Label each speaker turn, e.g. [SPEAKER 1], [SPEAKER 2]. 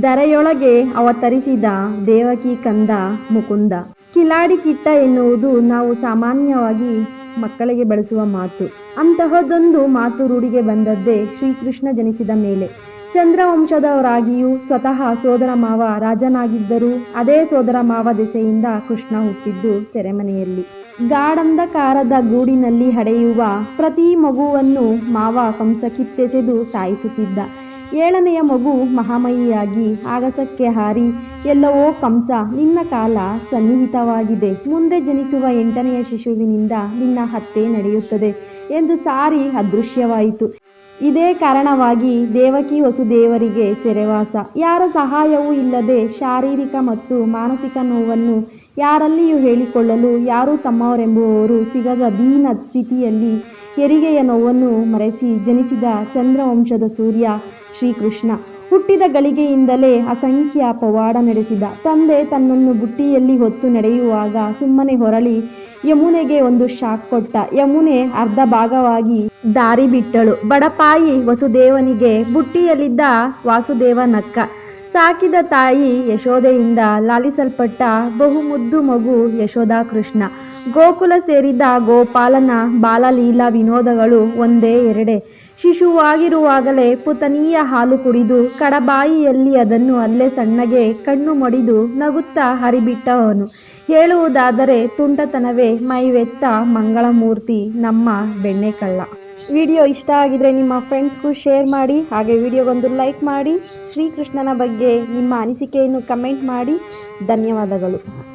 [SPEAKER 1] ಧರೆಯೊಳಗೆ ಅವತರಿಸಿದ ದೇವಕಿ ಕಂದ ಮುಕುಂದ. ಕಿಲಾಡಿ ಕಿಟ್ಟ ಎನ್ನುವುದು ನಾವು ಸಾಮಾನ್ಯವಾಗಿ ಮಕ್ಕಳಿಗೆ ಬಳಸುವ ಮಾತು. ಅಂತಹದೊಂದು ಮಾತು ರೂಢಿಗೆ ಬಂದದ್ದೇ ಶ್ರೀಕೃಷ್ಣ ಜನಿಸಿದ ಮೇಲೆ. ಚಂದ್ರವಂಶದವರಾಗಿಯೂ ಸ್ವತಃ ಸೋದರ ಮಾವ ರಾಜನಾಗಿದ್ದರೂ ಅದೇ ಸೋದರ ಮಾವ ದೆಸೆಯಿಂದ ಕೃಷ್ಣ ಹುಟ್ಟಿದ್ದು ಸೆರೆಮನೆಯಲ್ಲಿ. ಗಾಢಂಧಕಾರದ ಗೂಡಿನಲ್ಲಿ ಹಡೆಯುವ ಪ್ರತಿ ಮಗುವನ್ನು ಮಾವ ಕಂಸ ಕಿತ್ತೆಸೆದು ಸಾಯಿಸುತ್ತಿದ್ದ. ಏಳನೆಯ ಮಗು ಮಹಾಮಯಿಯಾಗಿ ಆಗಸಕ್ಕೆ ಹಾರಿ ಎಲ್ಲವೋ ಕಂಸ ನಿನ್ನ ಕಾಲ ಸನ್ನಿಹಿತವಾಗಿದೆ. ಮುಂದೆ ಜನಿಸುವ ಎಂಟನೆಯ ಶಿಶುವಿನಿಂದ ನಿನ್ನ ಹತ್ಯೆ ನಡೆಯುತ್ತದೆ ಎಂದು ಸಾರಿ ಅದೃಶ್ಯವಾಯಿತು. ಇದೇ ಕಾರಣವಾಗಿ ದೇವಕಿ ವಸುದೇವರಿಗೆ ಸೆರೆವಾಸ. ಯಾರ ಸಹಾಯವೂ ಇಲ್ಲದೆ ಶಾರೀರಿಕ ಮತ್ತು ಮಾನಸಿಕ ನೋವನ್ನು ಯಾರಲ್ಲಿಯೂ ಹೇಳಿಕೊಳ್ಳಲು ಯಾರೂ ತಮ್ಮವರೆಂಬುವವರು ಸಿಗದ ದೀನ ಸ್ಥಿತಿಯಲ್ಲಿ ಹೆರಿಗೆಯ ನೋವನ್ನು ಮರೆಸಿ ಜನಿಸಿದ ಚಂದ್ರವಂಶದ ಸೂರ್ಯ ಶ್ರೀಕೃಷ್ಣ. ಹುಟ್ಟಿದ ಗಳಿಗೆಯಿಂದಲೇ ಅಸಂಖ್ಯ ಪವಾಡ ನಡೆಸಿದ. ತಂದೆ ತನ್ನನ್ನು ಬುಟ್ಟಿಯಲ್ಲಿ ಹೊತ್ತು ನಡೆಯುವಾಗ ಸುಮ್ಮನೆ ಹೊರಳಿ ಯಮುನೆಗೆ ಒಂದು ಶಾಕ್ ಕೊಟ್ಟ. ಯಮುನೆ ಅರ್ಧ ಭಾಗವಾಗಿ ದಾರಿ ಬಿಟ್ಟಳು. ಬಡಪಾಯಿ ವಸುದೇವನಿಗೆ ಬುಟ್ಟಿಯಲ್ಲಿದ್ದ ವಾಸುದೇವ ನಕ್ಕ. ಸಾಕಿದ ತಾಯಿ ಯಶೋದೆಯಿಂದ ಲಾಲಿಸಲ್ಪಟ್ಟ ಬಹುಮುದ್ದು ಮಗು ಯಶೋಧಾ ಕೃಷ್ಣ ಗೋಕುಲ ಸೇರಿದ ಗೋಪಾಲನ ಬಾಲಲೀಲಾ ವಿನೋದಗಳು ಒಂದೇ ಎರಡೇ. ಶಿಶುವಾಗಿರುವಾಗಲೇ ಪುತನೀಯ ಹಾಲು ಕುಡಿದು ಕಡಬಾಯಿಯಲ್ಲಿ ಅದನ್ನು ಅಲ್ಲೇ ಸಣ್ಣಗೆ ಕಣ್ಣು ಮಡಿದು ನಗುತ್ತಾ ಹರಿಬಿಟ್ಟವನು. ಹೇಳುವುದಾದರೆ ತುಂಟತನವೇ ಮೈವೆತ್ತ ಮಂಗಳಮೂರ್ತಿ, ನಮ್ಮ ಬೆಣ್ಣೆಕಳ್ಳ. ವಿಡಿಯೋ ಇಷ್ಟ ಆಗಿದ್ರೆ ನಿಮ್ಮ ಫ್ರೆಂಡ್ಸ್ಗೂ ಶೇರ್ ಮಾಡಿ, ಹಾಗೆ ವಿಡಿಯೋಗೊಂದು ಲೈಕ್ ಮಾಡಿ. ಶ್ರೀಕೃಷ್ಣನ ಬಗ್ಗೆ ನಿಮ್ಮ ಅನಿಸಿಕೆಯನ್ನು ಕಮೆಂಟ್ ಮಾಡಿ. ಧನ್ಯವಾದಗಳು.